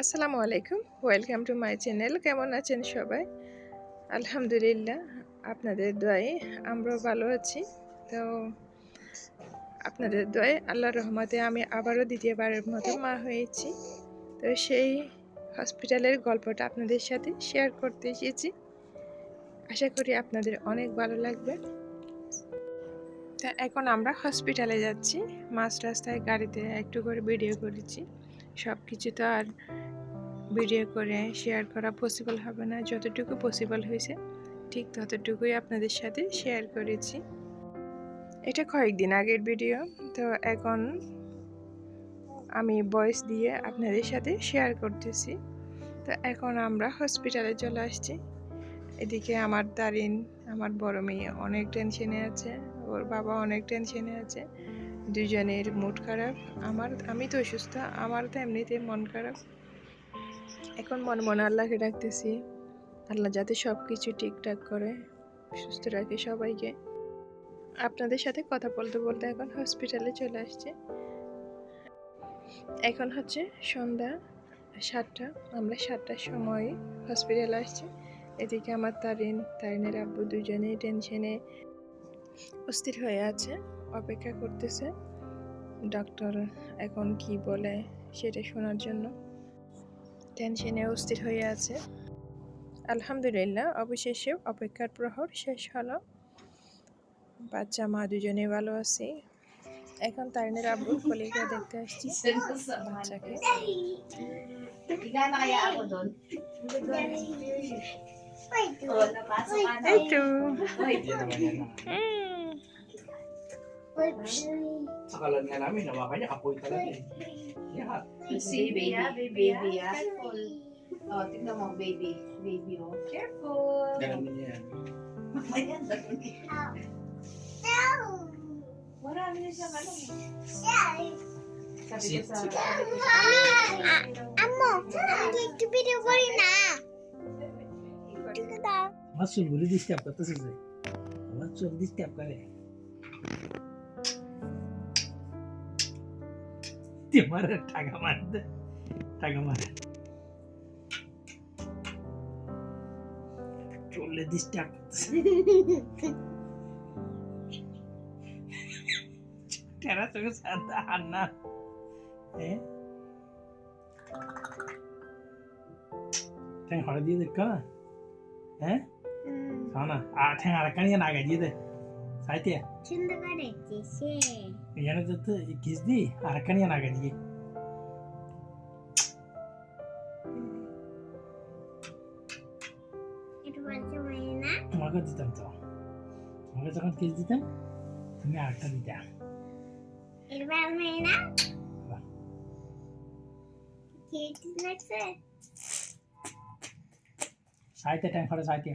আসসালামু আলাইকুম। Welcome to my channel কেমন আছেন সবাই? আলহামদুলিল্লাহ, আপনাদের দোয়ায় আমরাও ভালো আছি। তো আপনাদের দোয়ায় আল্লাহর রহমতে আমি আবারও দ্বিতীয়বারের মতো মা হয়েছি। তো সেই হসপিটালের গল্পটা আপনাদের সাথে শেয়ার করতে এসেছি। আশা করি আপনাদের অনেক ভালো লাগবে। তা এখন আমরা হসপিটালে যাচ্ছি। মাঝ রাস্তায় গাড়িতে একটু করে ভিডিও করেছি। সব কিছু তো আর ভিডিও করে শেয়ার করা পসিবল হবে না। যতটুকু পসিবল হয়েছে, ঠিক ততটুকুই আপনাদের সাথে শেয়ার করেছি। এটা কয়েকদিন আগের ভিডিও তো এখন আমি ভয়েস দিয়ে আপনাদের সাথে শেয়ার করতেছি। তো এখন আমরা হসপিটালে চলে আসছি। এদিকে আমার দারিন, আমার বড় মেয়ে অনেক টেনশনে আছে, ওর বাবা অনেক টেনশনে আছে। দুজনের মুড খারাপ, আমার, আমি তো অসুস্থ, আমার তো এমনিতেই মন খারাপ। এখন মন মনে আল্লাহকে ডাকতেছি। আল্লাহ যাতে সব কিছু ঠিকঠাক করে, সুস্থ রাখে সবাইকে। আপনাদের সাথে কথা বলতে বলতে এখন হসপিটালে চলে আসছে। এখন হচ্ছে সন্ধ্যা সাতটা, আমরা সাতটার সময় হসপিটালে আসছি। এদিকে আমার তারিন, তারিনের আব্বু দুজনেই টেনশনে অস্থির হয়ে আছে, অপেক্ষা করতেছে। ডক্টর এখন কি বলে সেটা শোনার জন্য। টেনশনে অস্থির হয়ে আছে। আলহামদুলিল্লাহ অবশেষে অপেক্ষার প্রহর শেষ হলো। বাচ্চা মা দুজনে ভালো আছি। এখন তারিনের আব্বুর কলিগা দেখতে আসছি বাচ্চাকে। এই তো Niya, eh. Si baby, baby, baby, ah. Oh, tignan mo, baby. Baby, oh. Careful. Ganun din yan. Ayan, ganun. Marami na siyang ano. Sabi ko sa... Sit. sabi ko sa- আম্মু আমাকে একটু ভিডিও করি না দাও আমার চুলগুলি disturb করতেছে যে আমার করে তোমার টাকা মারতে টাকা মারে চুলে ডিস্টার্ব টেরা তোকে সাদা হান্না হ্যাঁ ঠ্যাং হরে দিয়ে দেখ হ্যাঁ খাও না আর ঠ্যাং আর ಸಾಹಿತ್ಯ ಏನದ ಗಿಜ್ದಿ ಅರಕಣಿ ಏನಾಗದಿ ಮಗ ದಿತ್ತಂತ ಮಗ ತಗೊಂಡು ಕಿಸ್ದಿತ್ತ ಸುಮ್ಮನೆ ಆಡ್ತಾ ಬಿದ್ದೆ ಸಾಹಿತ್ಯ ಟೈಮ್ ಕೊಡೋ ಸಾಹಿತ್ಯ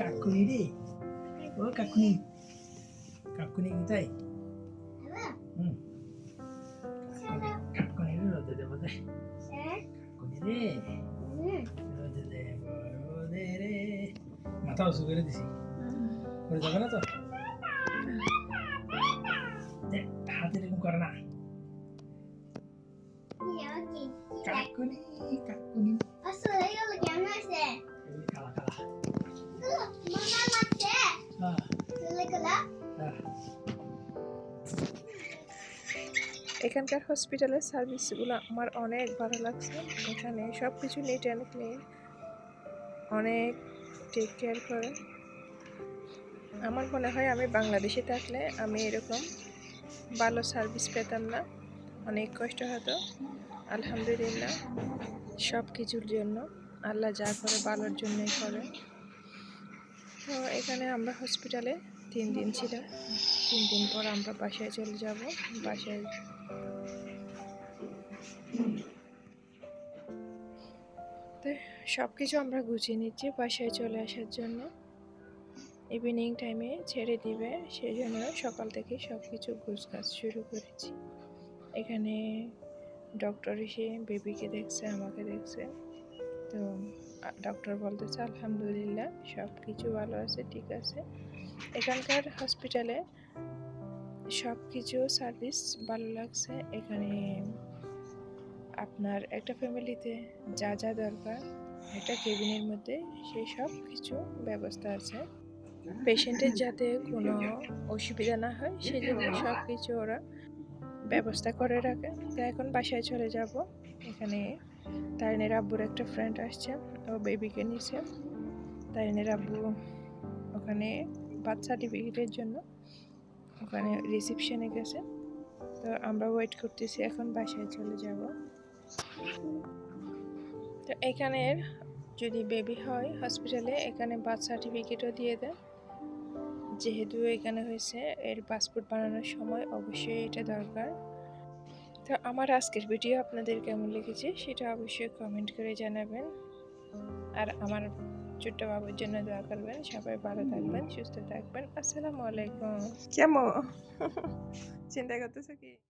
যে ওইও লেফলি ওরে বাবা রে মেতে এখানে শুয়ে দাও না এইখানে রাখ। এ বাবা খুলে নেব ওরে কাকুনি রে ও কাকুনি কাকুনি কোথায় হুম কাকুনি রে রোদে দেবো দে কাকুনি রে রোদে দেবো রোদে রে মাথা উঁচু করে দিছি করে যাবে না তো দে, হাত এরকম করে না কাকুনি কাকুনি আসলে এগুলো কেমন আছে এগুলি কালা এখানকার হসপিটালের সার্ভিসগুলো আমার অনেক ভালো লাগছে। এখানে সব কিছু নিট অ্যান্ড ক্লিন অনেক টেক কেয়ার করে। আমার মনে হয় আমি বাংলাদেশে থাকলে আমি এরকম ভালো সার্ভিস পেতাম না। অনেক কষ্ট হতো। আলহামদুলিল্লাহ। সব কিছুর জন্য। আল্লাহ যা করে, ভালোর জন্যই করে। তো এখানে আমরা হসপিটালে তিন দিন ছিলাম। তিন দিন পর আমরা বাসায় চলে যাব। বাসায় সব কিছু আমরা গুছিয়ে নিচ্ছি বাসায় চলে আসার জন্য। ইভিনিং টাইমে ছেড়ে দিবে সেই জন্য সকাল থেকে সব কিছু গুছ কাজ শুরু করেছি। এখানে ডক্টর এসে বেবিকে দেখছে, আমাকে দেখছে। তো ডক্টর বলতেছে, আলহামদুলিল্লাহ সব কিছু ভালো আছে, ঠিক আছে। এখানকার হসপিটালে সব কিছু সার্ভিস ভালো লাগছে। এখানে আপনার একটা ফ্যামিলিতে যা যা দরকার, একটা কেবিনের মধ্যে সেই সব কিছু ব্যবস্থা আছে। পেশেন্টের যাতে কোনো অসুবিধা না হয় সেই জন্য সব কিছু ওরা ব্যবস্থা করে রাখে। তো এখন বাসায় চলে যাব। এখানে তারিনের আব্বুর একটা ফ্রেন্ড আসছে, ও বেবিকে নিছে তারিনের আব্বু ওখানে বার্থ সার্টিফিকেটের জন্য ওখানে রিসিপশনে গেছে। তো আমরা ওয়েট করতেছি, এখন বাসায় চলে যাব। তো এখানের যদি বেবি হয় হসপিটালে এখানে বার্থ সার্টিফিকেটও দিয়ে দেয় যেহেতু এখানে হয়েছে, এর পাসপোর্ট বানানোর সময় অবশ্যই এটা দরকার। তো আমার আজকের ভিডিও আপনাদের কেমন লেগেছে সেটা অবশ্যই কমেন্ট করে জানাবেন। আর আমার ছোট্ট বাবুর জন্য দোয়া করবেন। সবাই ভালো থাকবেন, সুস্থ থাকবেন। আসসালামু আলাইকুম। কেমন? চিন্তা করতেছো কি?